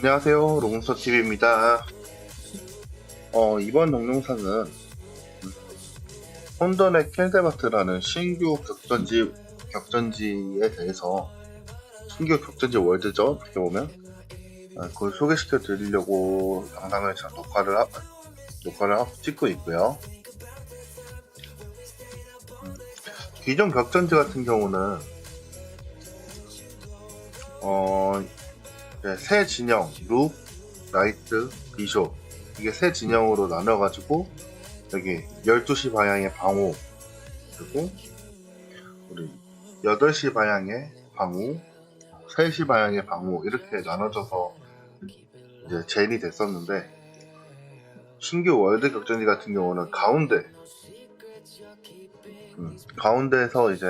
안녕하세요 롱서TV입니다. 어, 이번 동영상은 혼돈의 킬데바트라는 신규 격전지 격전지에 대해서 신규 격전지 월드죠? 어떻게 보면. 아, 그걸 소개시켜 드리려고 영상을 자- 녹화를 하, 녹화를 하고 찍고 있고요. 음, 기존 격전지 같은 경우는 어, 네, 세 진영, 룩, 라이트, 비숍. 이게 세 진영으로 나눠가지고 여기 12시 방향의 방호 그리고 우리 8시 방향의 방호 3시 방향의 방호 이렇게 나눠져서 이제 젠이 됐었는데 신규 월드 격전지 같은 경우는 가운데 음, 가운데에서 이제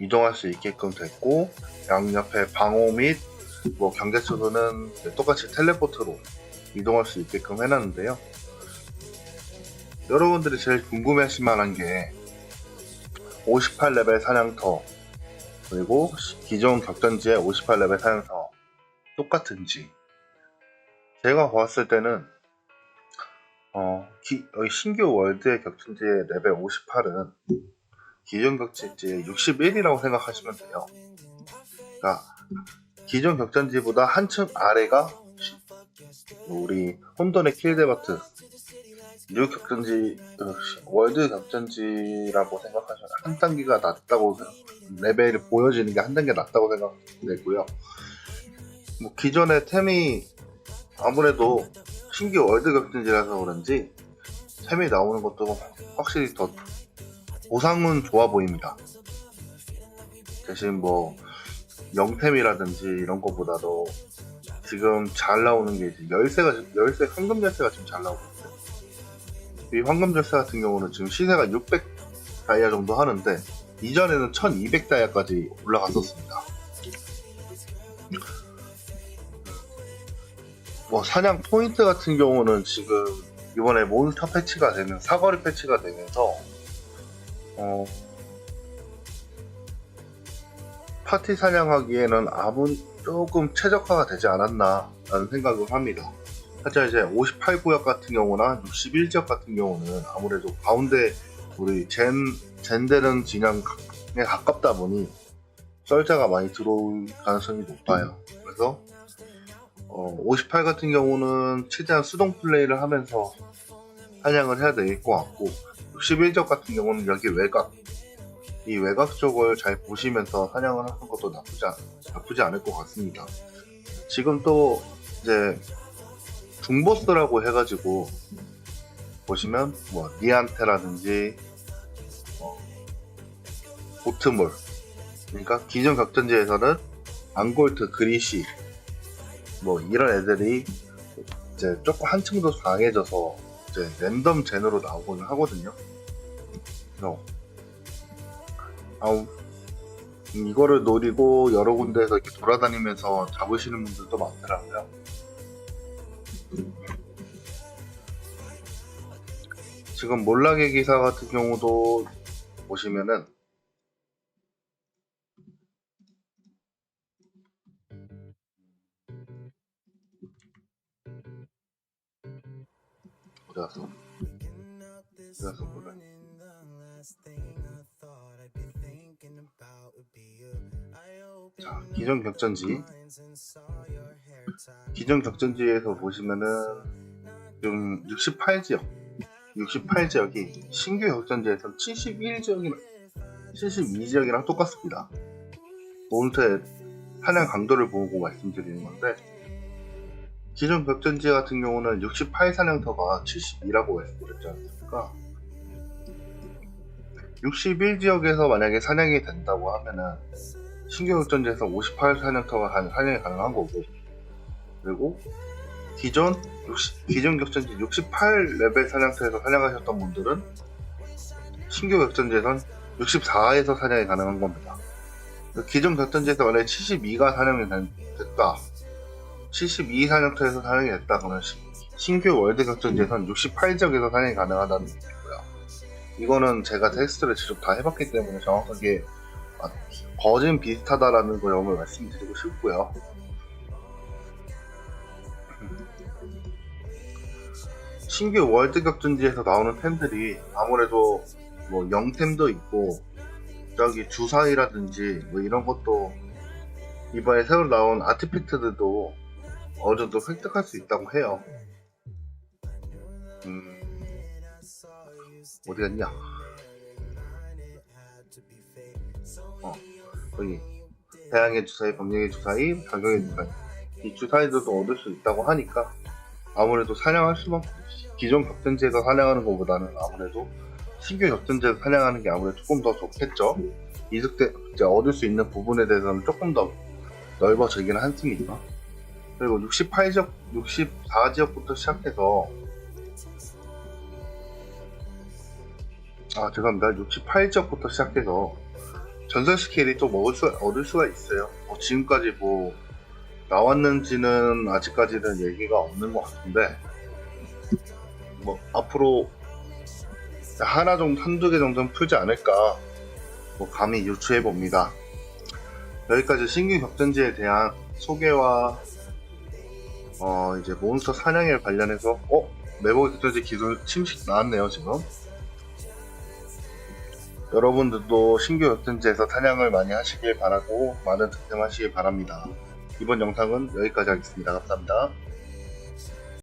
이동할 수 있게끔 됐고 양옆에 방호 및 뭐 경계수로는 똑같이 텔레포트로 이동할 수 있게끔 해놨는데요. 여러분들이 제일 궁금해 하실 만한 게 58레벨 사냥터 그리고 기존 격전지의 58레벨 사냥터 똑같은지 제가 봤을 때는 어, 기- 신규 월드의 격전지의 레벨 58은 기존 격전지의 61이라고 생각하시면 돼요. 그러니까 기존 격전지보다 한층 아래가 우리 혼돈의 킬데바트 뉴 격전지 어, 월드 격전지라고 생각하시면 한 단계가 낮다고 레벨이 보여지는 게 한 단계 낮다고 생각되고요. 뭐 기존의 템이 아무래도 신규 월드 격전지라서 그런지 템이 나오는 것도 확실히 더 보상은 좋아 보입니다. 대신 뭐 영템이라든지 이런 것보다도 지금 잘 나오는 게 이제 열쇠가 열쇠 황금 열쇠가 지금 잘 나오고 있어요. 이 황금 열쇠 같은 경우는 지금 시세가 600 다이아 정도 하는데 이전에는 1200 다이아까지 올라갔었습니다. 뭐 사냥 포인트 같은 경우는 지금 이번에 몬스터 패치가 되면 사거리 패치가 되면서 어 파티 사냥하기에는 아무 조금 최적화가 되지 않았나 라는 생각을 합니다. 하지만 이제 58구역 같은 경우나 61지역 같은 경우는 아무래도 가운데 우리 젠, 젠되는 진영에 가깝다 보니 썰자가 많이 들어올 가능성이 높아요. 그래서 어, 58 같은 경우는 최대한 수동 플레이를 하면서 사냥을 해야 될 것 같고 61지역 같은 경우는 여기 외곽 이 외곽 쪽을 잘 보시면서 사냥을 하는 것도 나쁘지, 않, 나쁘지 않을 것 같습니다. 지금 또 이제 중보스라고 해가지고 보시면 뭐 니안테라든지 뭐 보트몰 그러니까 기존 격전지에서는 앙골트, 그리시 뭐 이런 애들이 이제 조금 한층 더 강해져서 이제 랜덤 젠으로 나오곤 하거든요. 그래서 음, 이거를 노리고 여러 군데에서 이렇게 돌아다니면서 잡으시는 분들도 많더라고요. 지금 몰락의 기사 같은 경우도 보시면은 어디 갔어? 어디 갔어 몰락? 자, 기존 격전지. 기존 격전지에서 보시면은 지금 68지역, 68지역이 신규 격전지에서 71지역이나 72지역이랑 똑같습니다. 몬스터의 사냥 강도를 보고 말씀드리는 건데 기존 격전지 같은 경우는 68 사냥터가 72라고 말씀드렸지 않습니까? 61지역에서 만약에 사냥이 된다고 하면은 신규 격전지에서 58 사냥터가 한 사냥이 가능한 거고 그리고 기존 60, 기존 격전지 68 레벨 사냥터에서 사냥하셨던 분들은 신규 격전지에선 64에서 사냥이 가능한 겁니다. 기존 격전지에서 만약에 72가 사냥이 된- 됐다 72 사냥터에서 사냥이 됐다 그러면 시- 신규 월드 격전지에선 68지역에서 사냥이 가능하다는 얘기고요. 이거는 제가 테스트를 직접 다 해봤기 때문에 정확하게 아, 거진 비슷하다라는 걸 오늘 말씀드리고 싶고요. 신규 월드 격전지에서 나오는 템들이 아무래도 뭐 영템도 있고 저기 주사위라든지 뭐 이런 것도 이번에 새로 나온 아티팩트들도 어느 정도 획득할 수 있다고 해요. 음, 어디 갔냐? 어, 여기 태양의 주사위, 범령의 주사위, 박영의 주사위 이 주사위들도 얻을 수 있다고 하니까 아무래도 사냥할 수밖에 기존 격전지에서 사냥하는 것보다는 아무래도 신규 격전지에서 사냥하는 게 아무래도 조금 더 좋겠죠. 이득대 얻을 수 있는 부분에 대해서는 조금 더 넓어지기는 한습니다. 그리고 68지역, 64지역부터 시작해서 아 죄송합니다. 68지역부터 시작해서 전설 스케일이 또 먹을 수 얻을 수가 있어요. 뭐 지금까지 뭐 나왔는지는 아직까지는 얘기가 없는 것 같은데 뭐 앞으로 하나 정도 한두 개 정도는 풀지 않을까 뭐 감히 유추해 봅니다. 여기까지 신규 격전지에 대한 소개와 어 이제 몬스터 사냥에 관련해서 어 매복 격전지 기술 침식 나왔네요 지금. 여러분들도 신규 격전지에서 사냥을 많이 하시길 바라고 많은 득템하시길 바랍니다. 이번 영상은 여기까지 하겠습니다. 감사합니다.